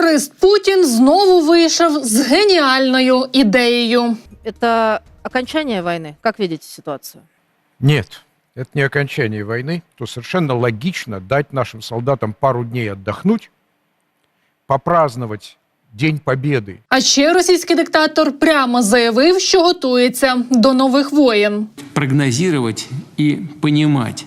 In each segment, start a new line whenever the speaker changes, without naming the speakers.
Терорист Путін знову вийшов з геніальною ідеєю.
Это окончание войны. Как видите ситуацию?
Нет, это не окончание войны. То совершенно логично дать нашим солдатам пару дней отдохнуть, попраздновать День Победы.
А ще російський диктатор прямо заявив, що готується до нових воєн.
прогнозировать и понимать,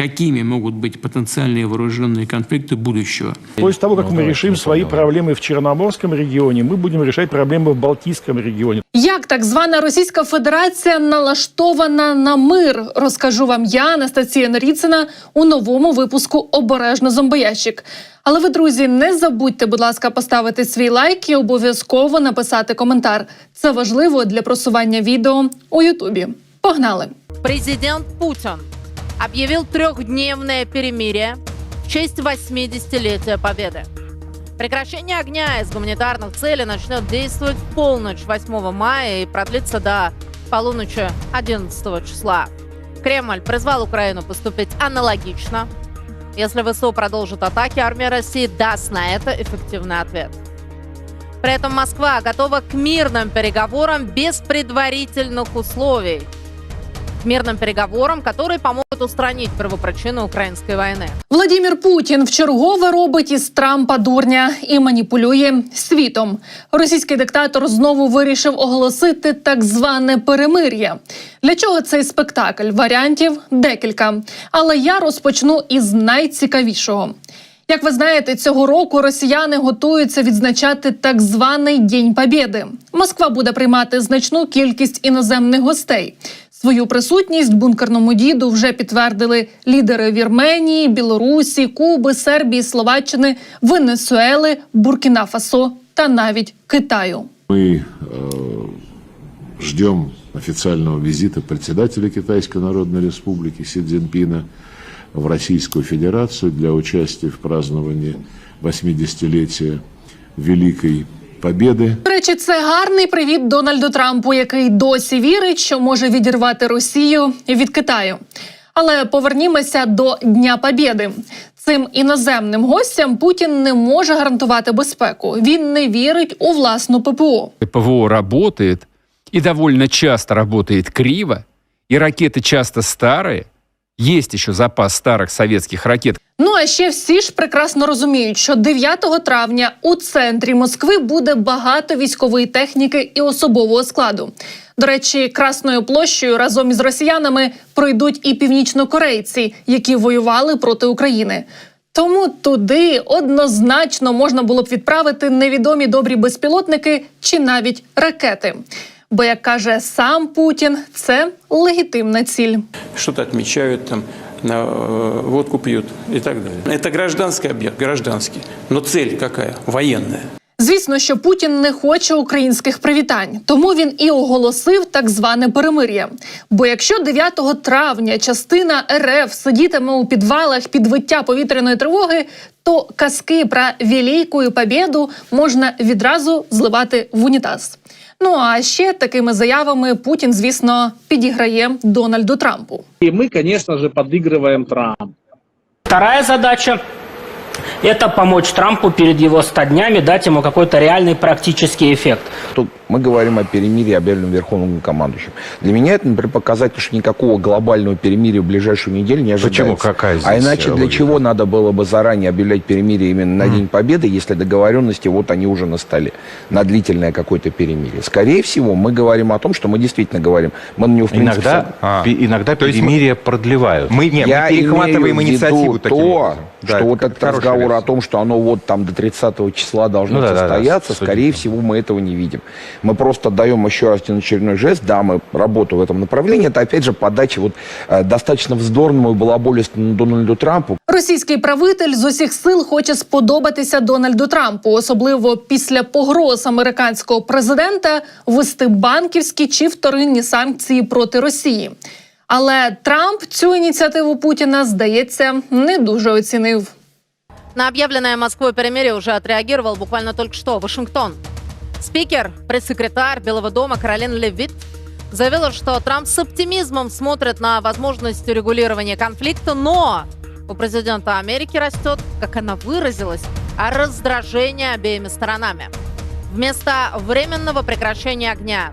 какими могут быть потенциальные вооруженные конфликты будущего.
После того, как мы решим свои проблемы в Черноморском регионе, мы будем решать проблемы в Балтийском регионе.
Як так звана Російська Федерація налаштована на мир, розкажу вам я, Анастасія Наріцина, у новому випуску Обережно зомбоящик. Але ви, друзі, не забудьте, будь ласка, поставити свій лайк і обов'язково написати коментар. Це важливо для просування відео у Ютубі. Погнали!
Президент Путин объявил трехдневное перемирие в честь 80-летия Победы. Прекращение огня из гуманитарных целей начнет действовать в полночь 8 мая и продлится до полуночи 11 числа. Кремль призвал Украину поступить аналогично. Если ВСУ продолжит атаки, армия России даст на это эффективный ответ. При этом Москва готова к мирным переговорам без предварительных условий. К мирным переговорам, которые помогут устранить первопричину украинской войны.
Владімір Путін вчергове робить із Трампа дурня і маніпулює світом. Російський диктатор знову вирішив оголосити так зване перемир'я. Для чого цей спектакль? Варіантів декілька. Але я розпочну із найцікавішого. Як ви знаєте, цього року росіяни готуються відзначати так званий День Побєди. Москва буде приймати значну кількість іноземних гостей. Свою присутність бункерному діду вже підтвердили лідери Вірменії, Білорусі, Куби, Сербії, Словаччини, Венесуели, Буркіна Фасо та навіть Китаю.
Мы э, ждем официального визита председателя Китайской Народной Республики Си Цзиньпина в Российскую Федерацию для участия в праздновании 80-летия Великой Победы.
До речі, це гарний привіт Дональду Трампу, який досі вірить, що може відірвати Росію від Китаю. Але повернімося до Дня Побєди. Цим іноземним гостям Путін не може гарантувати безпеку. Він не вірить у власну ППО.
ПВО работает, и довольно часто работает криво, и ракеты часто старые. Есть еще запас старых советских ракет,
Ну а ще всі ж прекрасно розуміють, що 9 травня у центрі Москви буде багато військової техніки і особового складу. До речі, Красною площею разом із росіянами пройдуть і північнокорейці, які воювали проти України. Тому туди однозначно можна було б відправити невідомі добрі безпілотники чи навіть ракети. Бо, як каже сам Путін, це легітимна ціль.
Что-то отмечают там, на, э, водку пьют и так далее. Это гражданский объект, гражданский. Но цель какая? Военная.
Звісно, що Путін не хоче українських привітань, тому він і оголосив так зване перемир'я. Бо якщо 9 травня частина РФ сидітиме у підвалах під виття повітряної тривоги, то казки про Велику Побєду можна відразу зливати в унітаз. Ну а ще такими заявами Путін, звісно, підіграє Дональду Трампу.
И мы, конечно же, подыгрываем Трампу.
Вторая задача – это помочь Трампу перед его 100 днями, дать ему какой-то реальный практический эффект.
Тут мы говорим о перемирии, объявленном Верховным командующим. Для меня это, например, показатель, что никакого глобального перемирия в ближайшую неделю не ожидается.
Почему? Какая здесь
А иначе для
логика?
чего надо было бы заранее объявлять перемирие именно на День Победы, если договоренности вот они уже на столе, на длительное какое-то перемирие? Скорее всего, мы говорим о том, что мы действительно говорим. Мы на него, в принципе,
Иногда,
сог-
А.
иногда
есть мы-
перемирие продлевают.
Мы, не,
Я
мы перехватываем инициативу таким
то,
образом. Да,
что
это
вот этот разговор
версия.
о том, что оно вот там до 30 числа должно
Ну да, да, да,
состояться, скорее
по-
всего, мы этого не видим. Мы просто даем еще раз один очередной жест, да, мы работаем в этом направлении. Это, опять же, подача вот э, достаточно вздорному и балаболистому Дональду Трампу,
Російський правитель з усіх сил хоче сподобатися Дональду Трампу, особливо після погроз американського президента ввести банківські чи вторинні санкції проти Росії. Але Трамп цю ініціативу Путіна, здається, не дуже оцінив.
На объявленное Москвой перемирие уже отреагировал буквально только что Вашингтон. Спикер, пресс-секретарь Белого дома Каролин Левит заявила, что Трамп с оптимизмом смотрит на возможность урегулирования конфликта, но у президента Америки растет, как она выразилась, раздражение обеими сторонами. Вместо временного прекращения огня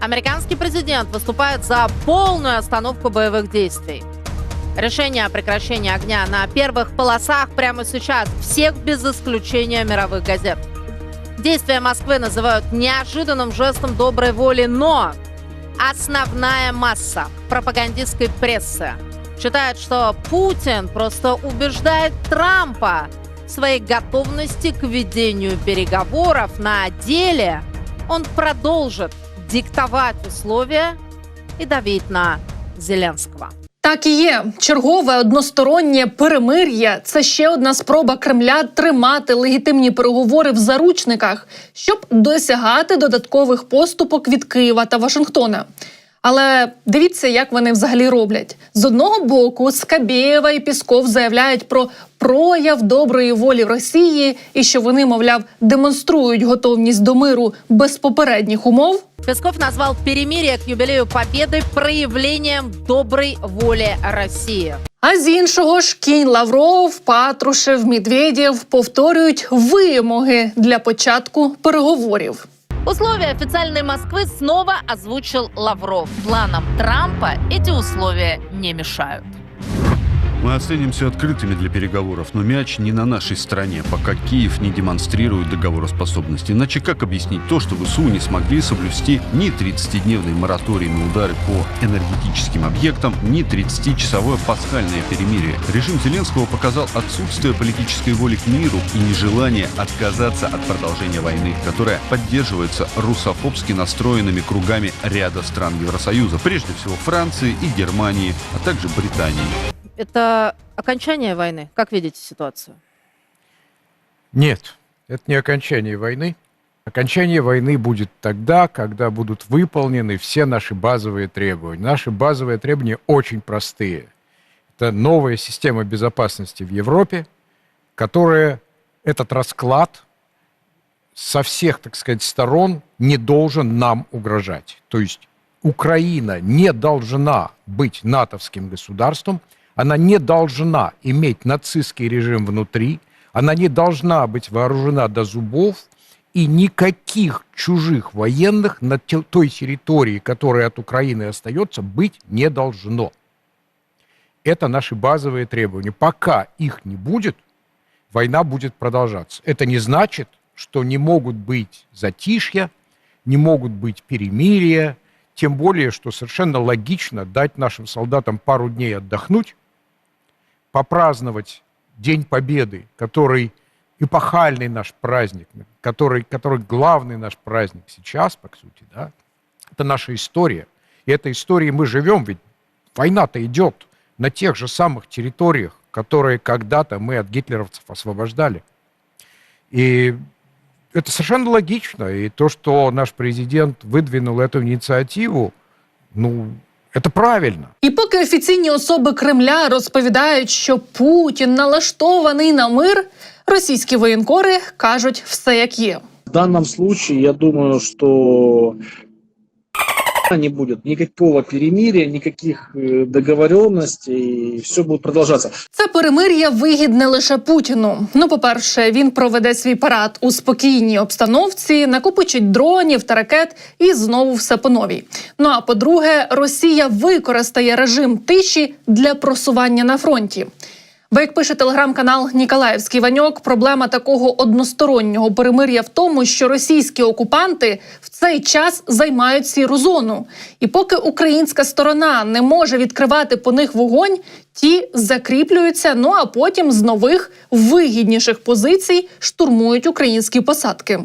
американский президент выступает за полную остановку боевых действий. Решение о прекращении огня на первых полосах прямо сейчас всех без исключения мировых газет. Действия Москвы называют неожиданным жестом доброй воли, но основная масса пропагандистской прессы считает, что Путин просто убеждает Трампа в своей готовности к ведению переговоров. На деле он продолжит диктовать условия и давить на Зеленского.
Так і є. Чергове одностороннє перемир'я це ще одна спроба Кремля тримати легітимні переговори в заручниках, щоб досягати додаткових поступок від Києва та Вашингтона. Але дивіться, як вони взагалі роблять. З одного боку, Скабєєва і Пісков заявляють про прояв доброї волі Росії і що вони, мовляв, демонструють готовність до миру без попередніх умов.
Песков назвал перемирие к юбилею Победы проявлением доброй воли России.
А з іншого ж кінь Лавров, Патрушев, Медведєв повторюють вимоги для початку переговорів.
Условия официальной Москвы снова озвучил Лавров. Планам Трампа эти условия не мешают.
Мы оценимся открытыми для переговоров, но мяч не на нашей стороне, пока Киев не демонстрирует договороспособность. Иначе как объяснить то, что ВСУ не смогли соблюсти ни 30-дневный мораторий на удары по энергетическим объектам, ни 30-часовое пасхальное перемирие? Режим Зеленского показал отсутствие политической воли к миру и нежелание отказаться от продолжения войны, которая поддерживается русофобски настроенными кругами ряда стран Евросоюза, прежде всего Франции и Германии, а также Британии.
Это окончание войны. Как видите ситуацию?
Нет, это не окончание войны. Окончание войны будет тогда, когда будут выполнены все наши базовые требования. Наши базовые требования очень простые. Это новая система безопасности в Европе, которая этот расклад со всех, так сказать, сторон не должен нам угрожать. То есть Украина не должна быть натовским государством, она не должна иметь нацистский режим внутри, она не должна быть вооружена до зубов, и никаких чужих военных на той территории, которая от Украины остается, быть не должно. Это наши базовые требования. Пока их не будет, война будет продолжаться. Это не значит, что не могут быть затишья, не могут быть перемирия, тем более, что совершенно логично дать нашим солдатам пару дней отдохнуть, попраздновать День Победы, который эпохальный наш праздник, который, который главный наш праздник сейчас, по сути, да, это наша история. И этой историей мы живем, ведь война-то идет на тех же самых территориях, которые когда-то мы от гитлеровцев освобождали. И это совершенно логично. И то, что наш президент выдвинул эту инициативу, ну, это правильно.
І поки офіційні особи Кремля розповідають, що Путін налаштований на мир, російські воєнкори кажуть все як є.
В данном случае, я думаю, что не будет никакого перемирия, никаких э, договоренностей, и все будет продолжаться.
Це перемир'я вигідне лише Путіну. Ну, по-перше, він проведе свій парад у спокійній обстановці, накопичить дронів та ракет і знову все по новій. Ну а по-друге, Росія використає режим тиші для просування на фронті. Бо як пише телеграм-канал Ніколаївський Ваньок, проблема такого одностороннього перемир'я в тому, що російські окупанти в цей час займають сіру зону. І поки українська сторона не може відкривати по них вогонь, ті закріплюються. Ну а потім з нових вигідніших позицій штурмують українські посадки.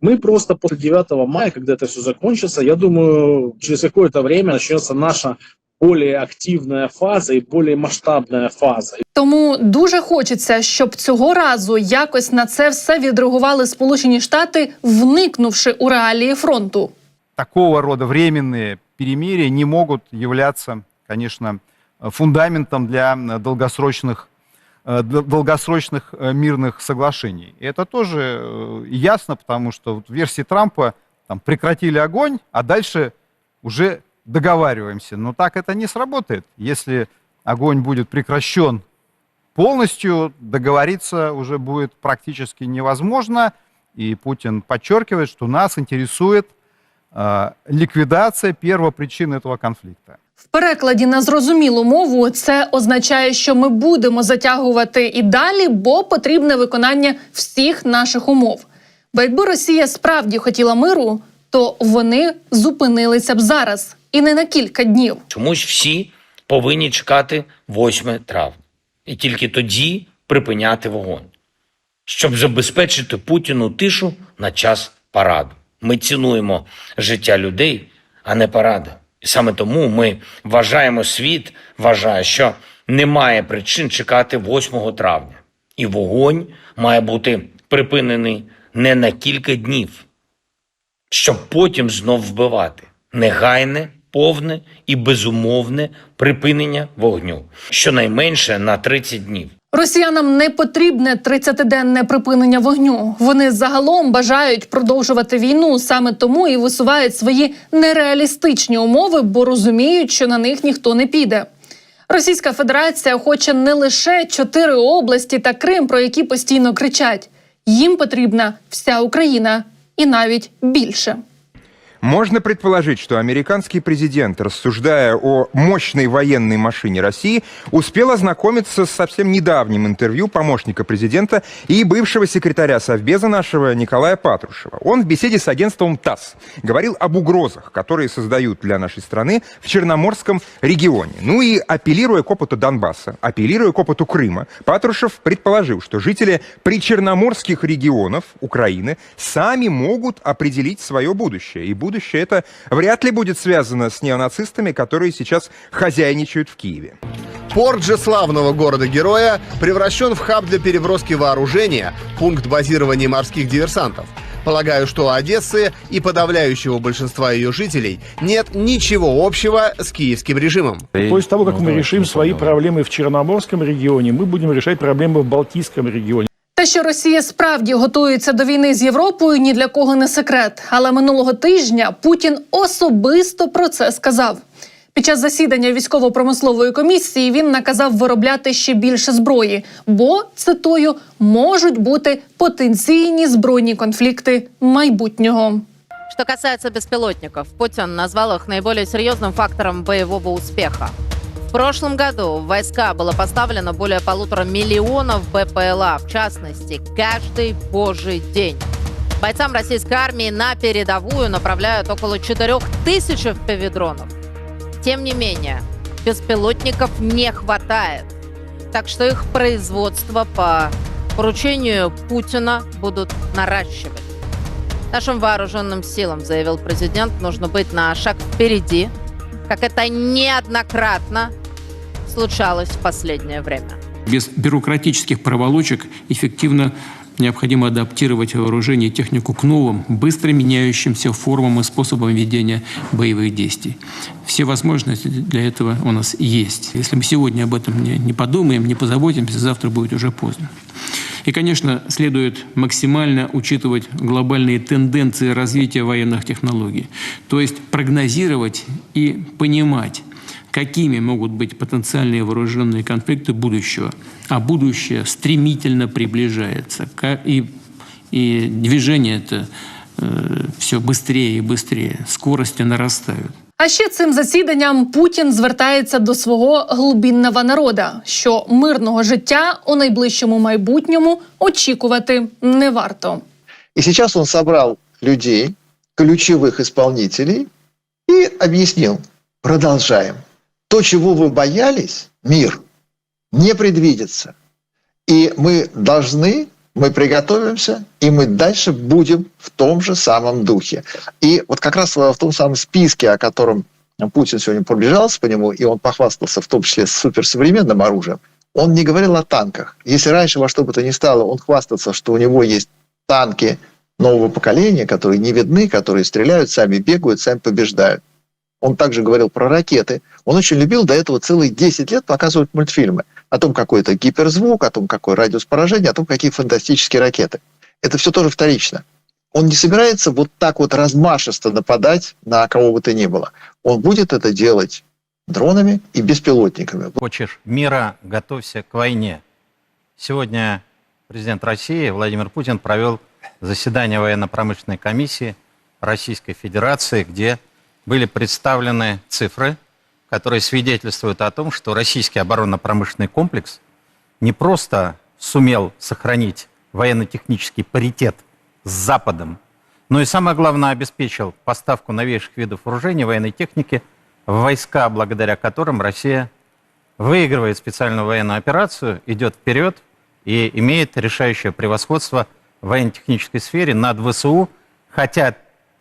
Мы просто после 9 мая, когда это все закончится, я думаю, через какое-то время начнется наша более активная фаза и более масштабная фаза.
Тому дуже хочеться, щоб цього разу якось на це все відреагували Сполучені Штати, вникнувши у реалії фронту.
такого рода временные перемирия не могут являться, конечно, э, фундаментом для э, долгосрочных, э, д- долгосрочных э, мирных соглашений. И это тоже э, ясно, потому что вот в версии Трампа там, прекратили огонь, а дальше уже договариваемся. Но так это не сработает. Если огонь будет прекращен полностью договориться уже будет практически невозможно. И Путин подчеркивает, что нас интересует э, ликвидация первопричин этого конфликта.
В перекладі на зрозумілу мову це означає, що ми будемо затягувати і далі, бо потрібне виконання всіх наших умов. Бо якби Росія справді хотіла миру, то вони зупинилися б зараз і не на кілька днів.
Чомусь всі повинні чекати 8 травня. І тільки тоді припиняти вогонь, щоб забезпечити Путіну тишу на час параду. Ми цінуємо життя людей, а не паради. І саме тому ми вважаємо світ, вважає, що немає причин чекати 8 травня. І вогонь має бути припинений не на кілька днів, щоб потім знов вбивати. Негайне, повне і безумовне припинення вогню, щонайменше на 30 днів.
Росіянам не потрібне 30-денне припинення вогню. Вони загалом бажають продовжувати війну. Саме тому і висувають свої нереалістичні умови, бо розуміють, що на них ніхто не піде. Російська Федерація хоче не лише чотири області та Крим, про які постійно кричать. Їм потрібна вся Україна і навіть більше.
Можно предположить, что американский президент, рассуждая о мощной военной машине России, успел ознакомиться с совсем недавним интервью помощника президента и бывшего секретаря Совбеза нашего Николая Патрушева. Он в беседе с агентством ТАСС говорил об угрозах, которые создают для нашей страны в Черноморском регионе. Ну и апеллируя к опыту Донбасса, апеллируя к опыту Крыма, Патрушев предположил, что жители причерноморских регионов Украины сами могут определить свое будущее. И будущее это вряд ли будет связано с неонацистами, которые сейчас хозяйничают в Киеве.
Порт же славного города-героя превращен в хаб для переброски вооружения, пункт базирования морских диверсантов. Полагаю, что у Одессы и подавляющего большинства ее жителей нет ничего общего с киевским режимом.
После того, как мы решим свои проблемы в Черноморском регионе, мы будем решать проблемы в Балтийском регионе.
Те, що Росія справді готується до війни з Європою, ні для кого не секрет. Але минулого тижня Путін особисто про це сказав. Під час засідання військово-промислової комісії він наказав виробляти ще більше зброї, бо цитую можуть бути потенційні збройні конфлікти майбутнього.
Что касается беспилотников, Путин назвал их наиболее серьезным фактором боевого успеха. В прошлом году в войска было поставлено более полутора миллионов БПЛА, в частности, каждый божий день. Бойцам российской армии на передовую направляют около 4 тысяч FPV-дронов. Тем не менее, беспилотников не хватает. Так что их производство по поручению Путина будут наращивать. Нашим вооруженным силам, заявил президент, нужно быть на шаг впереди, как это неоднократно случалось в последнее время.
Без бюрократических проволочек эффективно необходимо адаптировать вооружение и технику к новым, быстро меняющимся формам и способам ведения боевых действий. Все возможности для этого у нас есть. Если мы сегодня об этом не, подумаем, не позаботимся, завтра будет уже поздно. И, конечно, следует максимально учитывать глобальные тенденции развития военных технологий. То есть прогнозировать и понимать, какими могут быть потенциальные вооруженные конфликты будущего. А будущее стремительно приближается. Ка- И, и движение это э, все быстрее и быстрее. Скорости нарастают.
А ще цим засіданням Путін звертається до свого глибинного народа, що мирного життя у найближчому майбутньому очікувати не варто.
И сейчас он собрал людей, ключевых исполнителей, и объяснил, продолжаем. То, чего вы боялись, мир, не предвидится. И мы должны, мы приготовимся, и мы дальше будем в том же самом духе. И вот как раз в том самом списке, о котором Путин сегодня пробежался по нему, и он похвастался в том числе суперсовременным оружием, он не говорил о танках. Если раньше во что бы то ни стало он хвастался, что у него есть танки нового поколения, которые не видны, которые стреляют, сами бегают, сами побеждают. Он также говорил про ракеты. Он очень любил до этого целые 10 лет показывать мультфильмы о том, какой это гиперзвук, о том, какой радиус поражения, о том, какие фантастические ракеты. Это все тоже вторично. Он не собирается вот так вот размашисто нападать на кого бы то ни было. Он будет это делать дронами и беспилотниками.
Хочешь мира, готовься к войне. Сегодня президент России Владимир Путин провел заседание военно-промышленной комиссии Российской Федерации, где были представлены цифры, которые свидетельствуют о том, что российский оборонно-промышленный комплекс не просто сумел сохранить военно-технический паритет с Западом, но и самое главное обеспечил поставку новейших видов вооружений, военной техники в войска, благодаря которым Россия выигрывает специальную военную операцию, идет вперед и имеет решающее превосходство в военно-технической сфере над ВСУ, хотя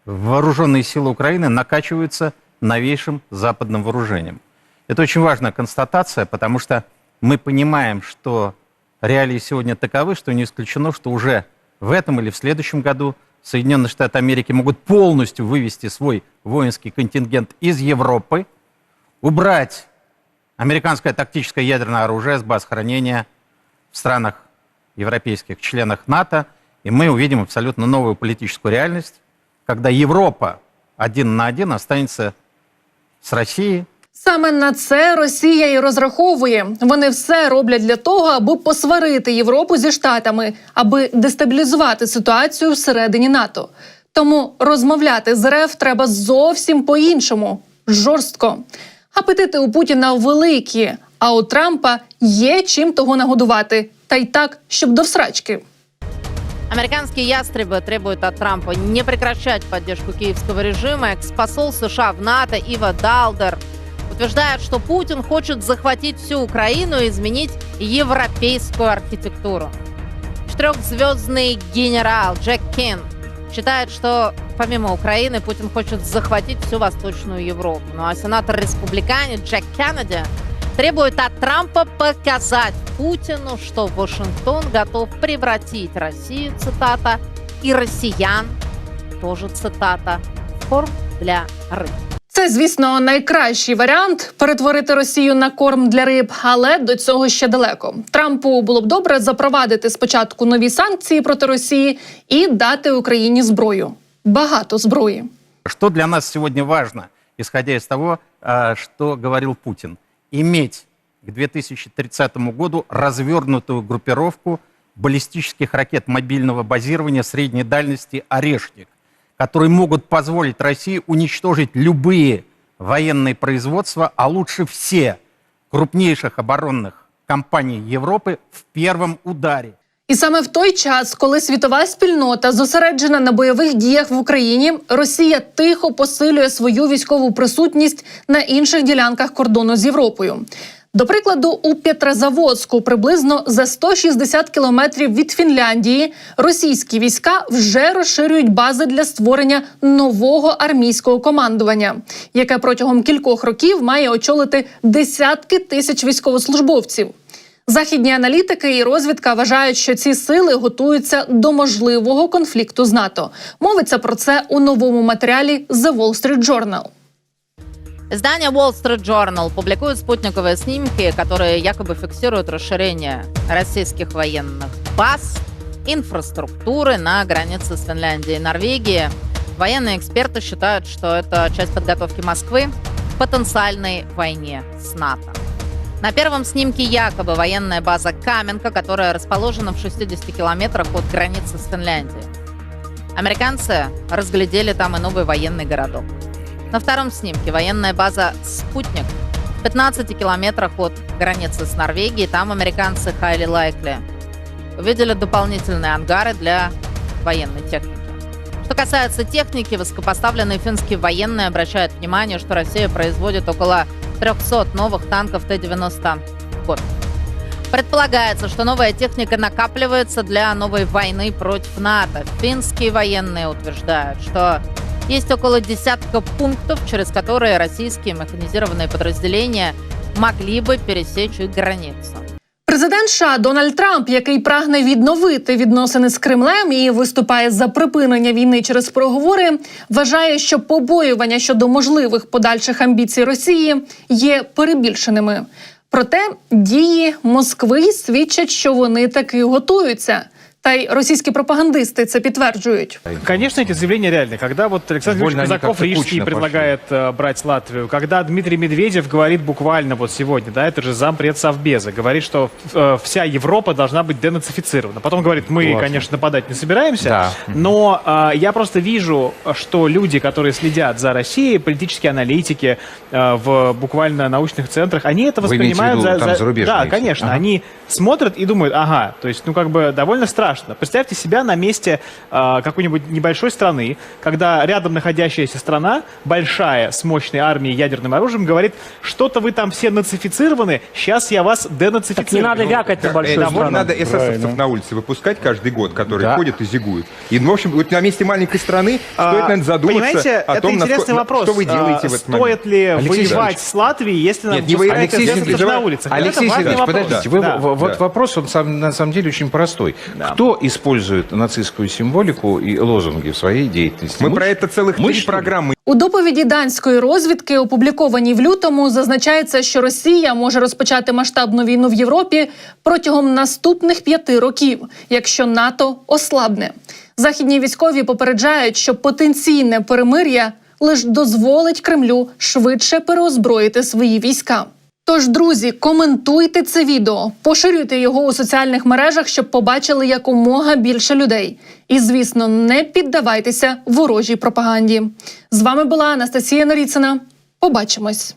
вооруженные силы Украины накачиваются новейшим западным вооружением. Это очень важная констатация, потому что мы понимаем, что реалии сегодня таковы, что не исключено, что уже в этом или в следующем году Соединенные Штаты Америки могут полностью вывести свой воинский контингент из Европы, убрать американское тактическое ядерное оружие с баз хранения в странах европейских, членах НАТО, и мы увидим абсолютно новую политическую реальность, когда Европа один на один останется з Росії.
Саме на це Росія і розраховує. Вони все роблять для того, аби посварити Європу зі штатами, аби дестабілізувати ситуацію всередині НАТО. Тому розмовляти з РФ треба зовсім по-іншому жорстко. Апетити у Путіна великі, а у Трампа є чим того нагодувати, та й так, щоб до всрачки.
Американские ястребы требуют от Трампа не прекращать поддержку киевского режима. Экс-посол США в НАТО Ива Далдер утверждает, что Путин хочет захватить всю Украину и изменить европейскую архитектуру. Четырехзвездный генерал Джек Кин считает, что помимо Украины Путин хочет захватить всю Восточную Европу. Ну а сенатор-республиканец Джек Кеннеди требует от Трампа показать Путину, что Вашингтон готов превратить Россию, цитата, и россиян, тоже цитата, в корм для рыб.
Це, звісно, найкращий варіант перетворити Росію на корм для риб, але до цього ще далеко. Трампу було б добре запровадити спочатку нові санкції проти Росії і дати Україні зброю. Багато зброї.
Что для нас сегодня важно, исходя из того, а, что говорил Путин? Иметь к 2030 году развернутую группировку баллистических ракет мобильного базирования средней дальности «Орешник», которые могут позволить России уничтожить любые военные производства, а лучше все крупнейших оборонных компаний Европы в первом ударе.
І саме в той час, коли світова спільнота зосереджена на бойових діях в Україні, Росія тихо посилює свою військову присутність на інших ділянках кордону з Європою. До прикладу, у Петрозаводську, приблизно за 160 кілометрів від Фінляндії, російські війська вже розширюють бази для створення нового армійського командування, яке протягом кількох років має очолити десятки тисяч військовослужбовців. Західні аналітики і розвідка вважають, що ці сили готуються до можливого конфлікту з НАТО. Мовиться про це у новому матеріалі The Wall Street Journal.
Издание Wall Street Journal публикует спутниковые снимки, которые якобы фиксируют расширение российских военных баз, инфраструктуры на границе с Финляндией и Норвегией. Военные эксперты считают, что это часть подготовки Москвы к потенциальной войне с НАТО. На первом снимке якобы военная база Каменка, которая расположена в 60 километрах от границы с Финляндией. Американцы разглядели там и новый военный городок. На втором снимке военная база «Спутник» в 15 километрах от границы с Норвегией. Там американцы Хайли Лайкли увидели дополнительные ангары для военной техники. Что касается техники, высокопоставленные финские военные обращают внимание, что Россия производит около 300 новых танков Т-90 в год. Предполагается, что новая техника накапливается для новой войны против НАТО. Финские военные утверждают, что есть около десятка пунктов, через которые российские механизированные подразделения могли бы пересечь их границу.
Президент США Дональд Трамп, який прагне відновити відносини з Кремлем і виступає за припинення війни через проговори, вважає, що побоювання щодо можливих подальших амбіцій Росії є перебільшеними. Проте дії Москви свідчать, що вони таки готуються. Та й російські пропагандисти це підтверджують.
Конечно, эти заявления реальны. Когда вот Александр
Больно
Юрьевич
они
Казаков
как-то
Рижский
кучно
предлагает э, брать Латвию, когда Дмитрий Медведев говорит буквально вот сегодня, да, это же зампред Совбеза, говорит, что э, вся Европа должна быть денацифицирована. Потом говорит, мы,
Классно.
конечно, нападать не собираемся,
Да.
но э, я просто вижу, что люди, которые следят за Россией, политические аналитики э, в буквально научных центрах, они это
Вы имеете в
воспринимают
виду
за,
там
за-
зарубежные
Да,
эти?
конечно,
Ага.
они смотрят и думают, ага, то есть, ну, как бы довольно страшно. Представьте себя на месте э, какой-нибудь небольшой страны, когда рядом находящаяся страна, большая, с мощной армией и ядерным оружием, говорит, что-то вы там все нацифицированы, сейчас я вас денацифицирую.
Так не надо вякать на большую страну.
Надо эсэсовцев на улице выпускать каждый год, которые
Да.
ходят и зигуют. И, ну, в общем, вот на месте маленькой страны
А,
стоит, наверное, задуматься
Понимаете,
о
это
том,
интересный
насколько-
вопрос.
что вы делаете
А,
в этот
Стоит
момент.
ли
Алексей
воевать
Сергеевич.
с Латвией, если нам
Нет, не
эсэсовцев
Алексей
на
Сергеевич,
улицах?
Алексей
это важный
Сергеевич, подождите, вы,
Да.
вот
Да.
вопрос, он сам- на самом деле очень простой.
Да.
Кто использует нацистскую символику и лозунги в своей деятельности?
Мы про это целых
мы,
три
что ли?
программы
У доповіді данської розвідки, опублікованій в лютому, зазначається, що Росія може розпочати масштабну війну в Європі протягом наступних п'яти років, якщо НАТО ослабне. Західні військові попереджають, що потенційне перемир'я лише дозволить Кремлю швидше переозброїти свої війська. Тож, друзі, коментуйте це відео, поширюйте його у соціальних мережах, щоб побачили якомога більше людей. І, звісно, не піддавайтеся ворожій пропаганді. З вами була Анастасія Норіцина. Побачимось.